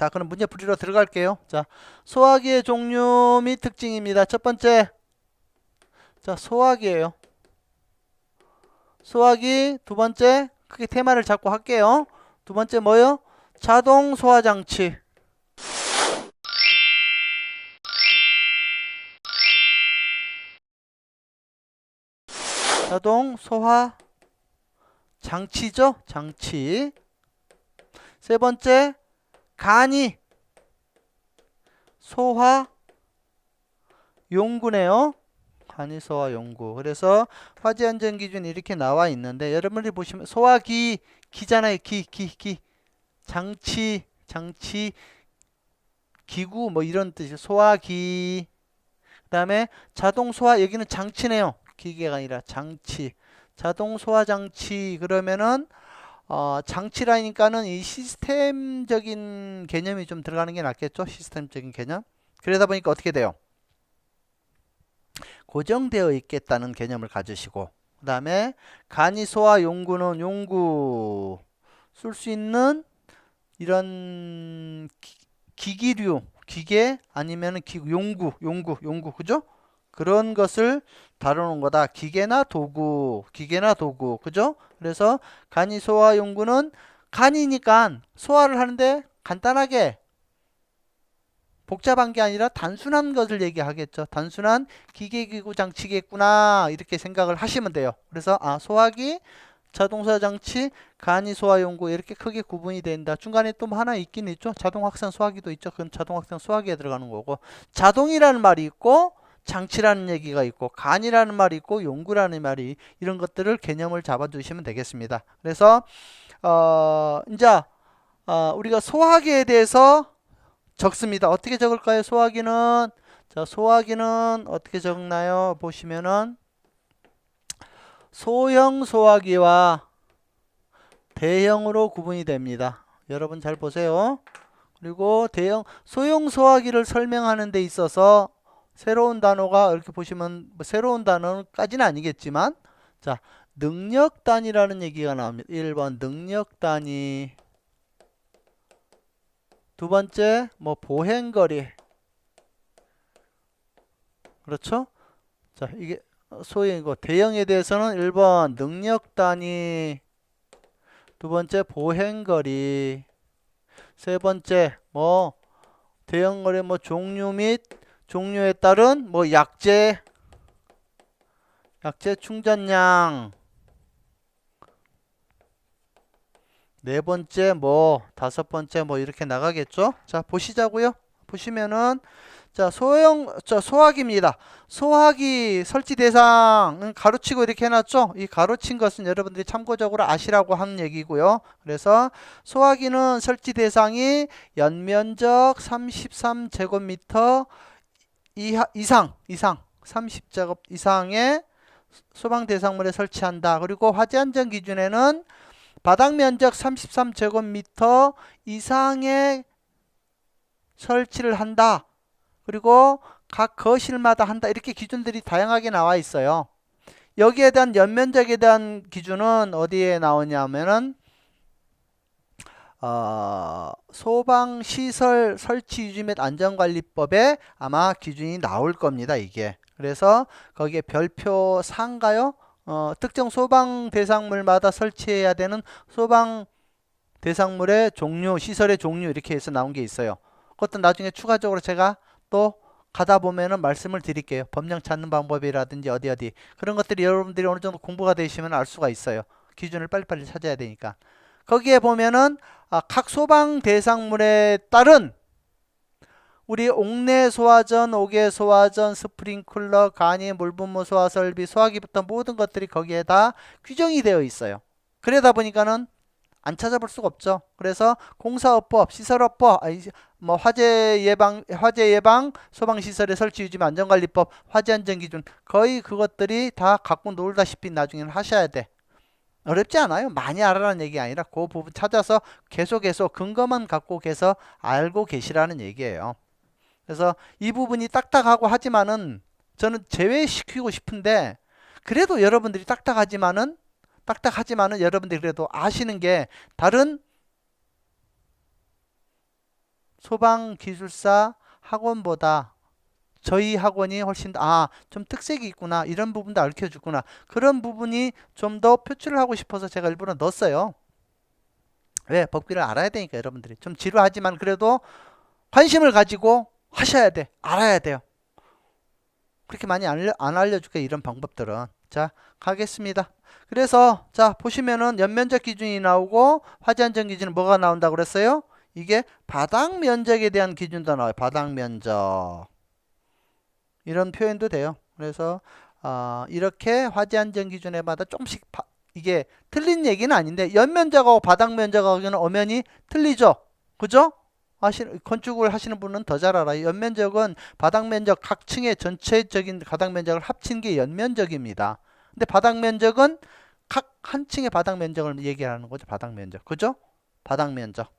자, 그럼 문제 풀이로 들어갈게요. 자, 소화기의 종류 및 특징입니다. 첫 번째, 자, 소화기예요. 소화기 두 번째 크게 테마를 잡고 할게요. 두 번째 뭐요? 자동 소화 장치. 자동 소화 장치죠? 장치. 세 번째 간이 소화 용구네요. 간이 소화 용구. 그래서 화재 안전 기준이 이렇게 나와 있는데 여러분들이 보시면 소화기 기잖아요. 기, 기, 기. 장치, 장치, 기구 뭐 이런 뜻이 소화기. 그다음에 자동 소화 여기는 장치네요. 기계가 아니라 장치. 자동 소화 장치 그러면은 어, 장치라니까는 이 시스템적인 개념이 좀 들어가는 게 낫겠죠? 시스템적인 개념. 그러다 보니까 어떻게 돼요? 고정되어 있겠다는 개념을 가지시고 그 다음에 간이 소화 용구는 용구 쓸 수 있는 이런 기, 기류 기계 아니면 기, 용구 용구 용구 그죠? 그런 것을 다루는 거다. 기계나 도구, 기계나 도구, 그죠? 그래서 간이 소화 용구는 간이니까 소화를 하는데 간단하게 복잡한 게 아니라 단순한 것을 얘기하겠죠. 단순한 기계기구 장치겠구나 이렇게 생각을 하시면 돼요. 그래서 아 소화기, 자동차 장치, 간이 소화 용구 이렇게 크게 구분이 된다. 중간에 또뭐 하나 있긴 있죠. 자동 확산 소화기도 있죠. 그건 자동 확산 소화기에 들어가는 거고 자동이라는 말이 있고 장치라는 얘기가 있고 간이라는 말이 있고 용구라는 말이 이런 것들을 개념을 잡아주시면 되겠습니다. 그래서 어 이제 어 우리가 소화기에 대해서 적습니다. 어떻게 적을까요? 소화기는 자 소화기는 어떻게 적나요? 보시면은 소형 소화기와 대형으로 구분이 됩니다. 여러분 잘 보세요. 그리고 대형 소형 소화기를 설명하는 데 있어서 새로운 단어가 이렇게 보시면 뭐 새로운 단어까지는 아니겠지만 자 능력 단위라는 얘기가 나옵니다. 1번 능력 단위 두 번째 뭐 보행거리 그렇죠? 자 이게 소위 이거 대형에 대해서는 1번 능력 단위 두 번째 보행거리 세 번째 뭐 대형거리 뭐 종류 및 종류에 따른 뭐 약재 약재 충전량. 네 번째 뭐 다섯 번째 뭐 이렇게 나가겠죠? 자 보시자고요. 보시면은 자 소형 자 소화기입니다. 소화기 설치 대상은 가로치고 이렇게 해놨죠? 이 가로친 것은 여러분들이 참고적으로 아시라고 하는 얘기고요. 그래서 소화기는 설치 대상이 연면적 33제곱미터 이하, 이상 이상 30작업 이상의 소방 대상물에 설치한다. 그리고 화재 안전 기준에는 바닥 면적 33제곱미터 이상의 설치를 한다. 그리고 각 거실마다 한다. 이렇게 기준들이 다양하게 나와 있어요. 여기에 대한 연면적에 대한 기준은 어디에 나오냐면은 어, 소방시설 설치 유지 및 안전관리법에 아마 기준이 나올 겁니다. 이게. 그래서 거기에 별표 상가요? 어, 특정 소방 대상물마다 설치해야 되는 소방 대상물의 종류, 시설의 종류 이렇게 해서 나온 게 있어요. 그것도 나중에 추가적으로 제가 또 가다 보면은 말씀을 드릴게요. 법령 찾는 방법이라든지 어디 어디 그런 것들이 여러분들이 어느 정도 공부가 되시면 알 수가 있어요. 기준을 빨리빨리 찾아야 되니까. 거기에 보면은 아, 각 소방 대상물에 따른 우리 옥내 소화전, 옥외 소화전, 스프링클러, 간이, 물분무 소화 설비, 소화기부터 모든 것들이 거기에 다 규정이 되어 있어요. 그러다 보니까는 안 찾아볼 수가 없죠. 그래서 공사업법, 시설업법, 뭐 화재 예방, 화재 예방, 소방시설의 설치 유지 안전관리법, 화재 안전 기준 거의 그것들이 다 갖고 놀다시피 나중에는 하셔야 돼. 어렵지 않아요. 많이 알아라는 얘기 아니라 그 부분 찾아서 계속해서 근거만 갖고 계서 알고 계시라는 얘기예요. 그래서 이 부분이 딱딱하고 하지만은 저는 제외시키고 싶은데 그래도 여러분들이 딱딱하지만은 딱딱하지만은 여러분들이 그래도 아시는 게 다른 소방기술사 학원보다 저희 학원이 훨씬 더, 아, 좀 특색이 있구나. 이런 부분도 알려주구나. 그런 부분이 좀 더 표출을 하고 싶어서 제가 일부러 넣었어요. 왜? 법규를 알아야 되니까 여러분들이. 좀 지루하지만 그래도 관심을 가지고 하셔야 돼. 알아야 돼요. 그렇게 많이 알려, 안 알려줄게 이런 방법들은. 자, 가겠습니다. 그래서 자 보시면은 연면적 기준이 나오고 화재 안전 기준은 뭐가 나온다고 그랬어요? 이게 바닥 면적에 대한 기준도 나와요. 바닥 면적. 이런 표현도 돼요. 그래서 어, 이렇게 화재 안전 기준에마다 조금씩 바- 이게 틀린 얘기는 아닌데 연면적하고 바닥 면적하고는 엄연히 틀리죠. 그죠? 하시, 건축을 하시는 분은 더 잘 알아요. 연면적은 바닥 면적 각 층의 전체적인 바닥 면적을 합친 게 연면적입니다. 근데 바닥 면적은 각 한 층의 바닥 면적을 얘기하는 거죠. 바닥 면적. 그죠? 바닥 면적.